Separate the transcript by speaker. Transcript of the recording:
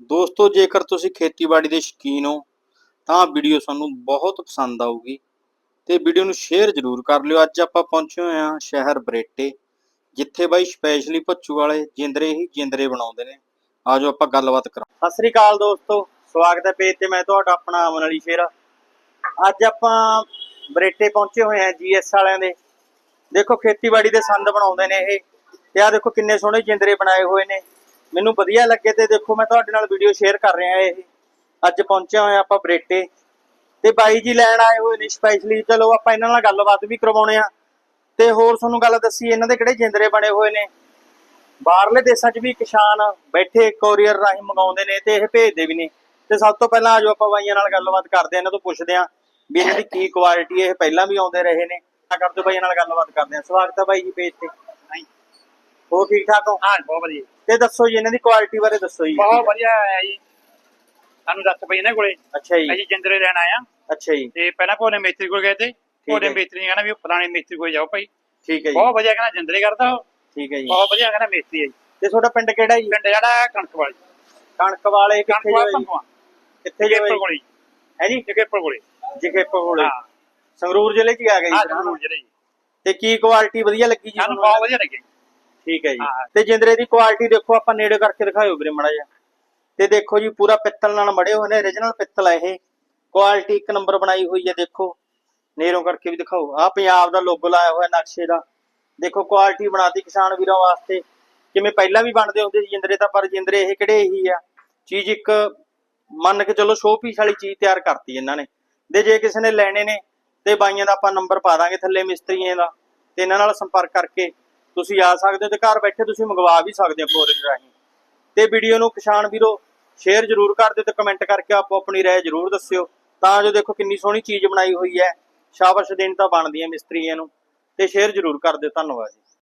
Speaker 1: ਦੋਸਤੋ, ਜੇਕਰ ਤੁਸੀਂ ਖੇਤੀਬਾੜੀ ਦੇ ਸ਼ੌਕੀਨ ਹੋ, ਤਾਂ ਵੀਡੀਓ ਤੁਹਾਨੂੰ ਬਹੁਤ ਪਸੰਦ ਆਊਗੀ ਤੇ ਵੀਡੀਓ ਨੂੰ ਸ਼ੇਅਰ ਜ਼ਰੂਰ ਕਰ ਲਿਓ। ਅੱਜ ਆਪਾਂ ਪਹੁੰਚੇ ਹੋਏ ਹਾਂ ਸ਼ਹਿਰ ਬਰੇਟੇ, ਜਿੱਥੇ ਬਾਈ ਸਪੈਸ਼ਲੀ ਭੱਚੂ ਵਾਲੇ ਜਿੰਦਰੇ ਹੀ ਜਿੰਦਰੇ ਬਣਾਉਂਦੇ ਨੇ। ਆਜੋ ਆਪਾਂ ਗੱਲਬਾਤ ਕਰਾਂ। ਸਤਿ ਸ੍ਰੀ ਅਕਾਲ ਦੋਸਤੋ, ਸਵਾਗਤ ਹੈ ਪੇਜ ਤੇ ਮੈਂ ਤੁਹਾਡਾ ਆਪਣਾ ਅਮਨ ਅਲੀ ਸ਼ੇਰਾ। ਅੱਜ ਆਪਾਂ ਬਰੇਟੇ ਪਹੁੰਚੇ ਹੋਏ ਹਾਂ ਜੀਐਸ ਵਾਲਿਆਂ ਦੇ। ਦੇਖੋ, ਖੇਤੀਬਾੜੀ ਦੇ ਸੰਦ ਬਣਾਉਂਦੇ ਨੇ ਇਹ। ਤੇ ਆ ਦੇਖੋ ਕਿੰਨੇ ਸੋਹਣੇ ਜਿੰਦਰੇ ਬਣਾਏ ਹੋਏ ਨੇ। ਮੈਨੂੰ ਵਧੀਆ ਲੱਗੇ ਤੇ ਦੇਖੋ ਮੈਂ ਤੁਹਾਡੇ ਨਾਲ ਵੀਡੀਓ ਸ਼ੇਅਰ ਕਰ ਰਿਹਾ ਇਹ। ਅੱਜ ਪਹੁੰਚੇ ਹੋਏ ਆਪਾਂ ਬਰੇਟੇ। ਤੇ ਬਾਈ ਜੀ ਲੈਣ ਆਏ ਹੋਏ ਨੇ ਸਪੈਸ਼ਲੀ ਚਲੋ ਆਪਾਂ ਇਹਨਾਂ ਨਾਲ ਗੱਲਬਾਤ ਵੀ ਕਰਵਾਉਣੇ ਆ। ਤੇ ਹੋਰ ਤੁਹਾਨੂੰ ਗੱਲ ਦੱਸੀ ਇਹਨਾਂ ਦੇ ਕਿਹੜੇ ਜਿੰਦਰੇ ਬਣੇ ਹੋਏ ਨੇ? ਬਾਹਰਲੇ ਦੇਸ਼ਾਂ 'ਚ ਵੀ ਕਿਸਾਨ ਬੈਠੇ ਕੋਰੀਅਰ ਰਾਹੀਂ ਮੰਗਾਉਂਦੇ ਨੇ ਤੇ ਇਹ ਭੇਜਦੇ ਵੀ ਨੇ। ਤੇ ਸਭ ਤੋਂ ਪਹਿਲਾਂ ਆਜੋ ਆਪਾਂ ਬਾਈਆਂ ਨਾਲ ਗੱਲਬਾਤ ਕਰਦੇ ਆ, ਇਹਨਾਂ ਤੋਂ ਪੁੱਛਦੇ ਆ ਵੀ ਇਹਨਾਂ ਦੀ ਕੀ ਕੁਆਲਿਟੀ ਇਹ ਪਹਿਲਾਂ ਵੀ ਆਉਂਦੇ ਰਹੇ ਨੇ। ਆ ਕਰਦੇ ਬਾਈਆਂ ਨਾਲ ਗੱਲਬਾਤ ਕਰਦੇ ਆ। ਸਵਾਗਤ ਹੈ ਬਾਈ ਜੀ ਪੇਜ ਤੇ। ਹੋਰ ਠੀਕ ਠਾਕ ਹੋ?
Speaker 2: ਹਾਂ ਬਹੁਤ ਵਧੀਆ।
Speaker 1: ਤੇ ਦੱਸੋ ਜੀ ਇਹਨਾਂ ਦੀ ਕੁਆਲਿਟੀ ਬਾਰੇ ਦੱਸੋ ਜੀ।
Speaker 2: ਬਹੁਤ ਵਧੀਆ ਹੈ ਜੀ। ਸਾਨੂੰ ਦੱਸ ਪਈ ਇਹਨਾਂ ਕੋਲੇ।
Speaker 1: ਅੱਛਾ ਜੀ।
Speaker 2: ਅਸੀਂ ਜਿੰਦਰੇ ਲੈਣ ਆਇਆ
Speaker 1: ਅੱਛਾ ਜੀ।
Speaker 2: ਤੇ ਪਹਿਲਾਂ ਭੋਲੇ ਮੇਸਤਰੀ ਕੋਲ ਗਏ ਤੇ ਭੋਲੇ
Speaker 1: ਹੈ।
Speaker 2: ਮੇਸਤਰੀ ਨੇ ਕਹਿੰਦਾ ਵੀ ਫਲਾਣੇ ਮੇਸਤਰੀ ਕੋਲ ਜਾਓ ਭਾਈ।
Speaker 1: ਠੀਕ ਹੈ ਜੀ।
Speaker 2: ਬਹੁਤ ਵਧੀਆ ਕਹਿੰਦਾ ਜਿੰਦਰੇ ਕਰਦਾ ਉਹ।
Speaker 1: ਠੀਕ ਹੈ ਜੀ।
Speaker 2: ਬਹੁਤ ਵਧੀਆ ਕਹਿੰਦਾ ਮੇਸਤਰੀ ਹੈ ਜੀ।
Speaker 1: ਤੇ ਤੁਹਾਡਾ ਪਿੰਡ ਕਿਹੜਾ ਜੀ?
Speaker 2: ਪਿੰਡ ਜਿਹੜਾ ਕਣਕ ਵਾਲੀ
Speaker 1: ਕਣਕ ਵਾਲੇ ਕਿੱਥੇ
Speaker 2: ਪੰਪਵਾ
Speaker 1: ਕਿੱਥੇ
Speaker 2: ਜਗੇਪੁਰ ਕੋਲੇ
Speaker 1: ਹੈ ਜੀ?
Speaker 2: ਜਗੇਪੁਰ ਕੋਲੇ।
Speaker 1: ਜਖੇਪੋ ਕੋਲੇ।
Speaker 2: ਹਾਂ।
Speaker 1: ਸੰਗਰੂਰ ਜ਼ਿਲ੍ਹੇ 'ਚ ਹੀ ਆ ਗਏ
Speaker 2: ਹਾਂ
Speaker 1: ਜੀ
Speaker 2: ਜ਼ਰੂਰ ਜਿਹੜੇ ਜੀ
Speaker 1: ਤੇ ਕੀ ਕੁਆਲਿਟੀ ਵਧੀਆ ਲੱਗੀ ਜੀ
Speaker 2: ਸਾਨੂੰ? ਬਹੁਤ ਵਧੀਆ ਲੱਗੇ।
Speaker 1: ਠੀਕ ਹੈ ਜੀ। ਤੇ ਜਿੰਦਰੇ ਦੀ ਕੁਆਲਿਟੀ ਦੇਖੋ ਆਪਾਂ ਨੇੜੇ ਕਰਕੇ ਦਿਖਾਇਓ ਵੀਰੇ ਮੜਾ ਜਿਹਾ। ਤੇ ਦੇਖੋ ਜੀ ਪੂਰਾ ਪਿੱਤਲ ਨਾਲ ਮੜੇ ਹੋਏ ਨੇ origignal ਪਿੱਤਲ ਹੈ ਇਹ। ਕੁਆਲਿਟੀ ਇੱਕ ਨੰਬਰ ਬਣਾਈ ਹੋਈ ਹੈ ਦੇਖੋ। ਨੇੜੋਂ ਕਰਕੇ ਵੀ ਦਿਖਾਓ। ਆ ਪੰਜਾਬ ਦਾ ਲੋਗੋ ਲਾਇਆ ਹੋਇਆ ਨਕਸ਼ੇ ਦਾ। ਦੇਖੋ ਕੁਆਲਿਟੀ ਬਣਾਤੀ ਕਿਸਾਨ ਵੀਰਾਂ ਵਾਸਤੇ। ਜਿਵੇਂ ਪਹਿਲਾਂ ਵੀ ਬਣਦੇ ਹੁੰਦੇ ਸੀ ਜਿੰਦਰੇ ਤਾਂ ਪਰ ਜਿੰਦਰੇ ਇਹ ਕਿਹੜੇ ਇਹੀ ਆ। ਚੀਜ਼ ਇੱਕ ਮੰਨ ਕੇ ਚਲੋ ਸ਼ੋਅ ਪੀਸ ਵਾਲੀ ਚੀਜ਼ ਤਿਆਰ ਕਰਤੀ ਇਹਨਾਂ ਨੇ। ਦੇ ਜੇ ਕਿਸੇ ਨੇ ਲੈਣੇ ਨੇ ਤੇ ਬਾਈਆਂ ਦਾ ਆਪਾਂ ਨੰਬਰ ਪਾ ਦਾਂਗੇ ਥੱਲੇ ਮਿਸਤਰੀਆਂ ਦਾ। ਤੇ ਇਹਨਾਂ ਨਾਲ ਸੰਪਰਕ ਕਰਕੇ ਤੁਸੀਂ ਆ ਸਕਦੇ ਹੋ ਤੇ ਘਰ ਬੈਠੇ ਤੁਸੀਂ ਮੰਗਵਾ ਵੀ ਸਕਦੇ ਹੋ ਕੋਰੀਅਰ ਰਾਹੀਂ। ਤੇ ਵੀਡੀਓ ਨੂੰ ਕਿਸਾਨ ਵੀਰੋ ਸ਼ੇਅਰ ਜ਼ਰੂਰ ਕਰ ਦਿਓ ਤੇ ਕਮੈਂਟ ਕਰਕੇ ਆਪੋ ਆਪਣੀ ਰਾਏ ਜ਼ਰੂਰ ਦੱਸਿਓ। ਤਾਂ ਜੋ ਦੇਖੋ ਕਿੰਨੀ ਸੋਹਣੀ ਚੀਜ਼ ਬਣਾਈ ਹੋਈ ਹੈ। ਸ਼ਾਬਾਸ਼ ਦੇਣ ਤਾਂ ਬਣਦੀ ਹੈ ਮਿਸਤਰੀਆਂ ਨੂੰ। ਤੇ ਸ਼ੇਅਰ ਜ਼ਰੂਰ ਕਰ ਦਿਓ। ਧੰਨਵਾਦ ਜੀ।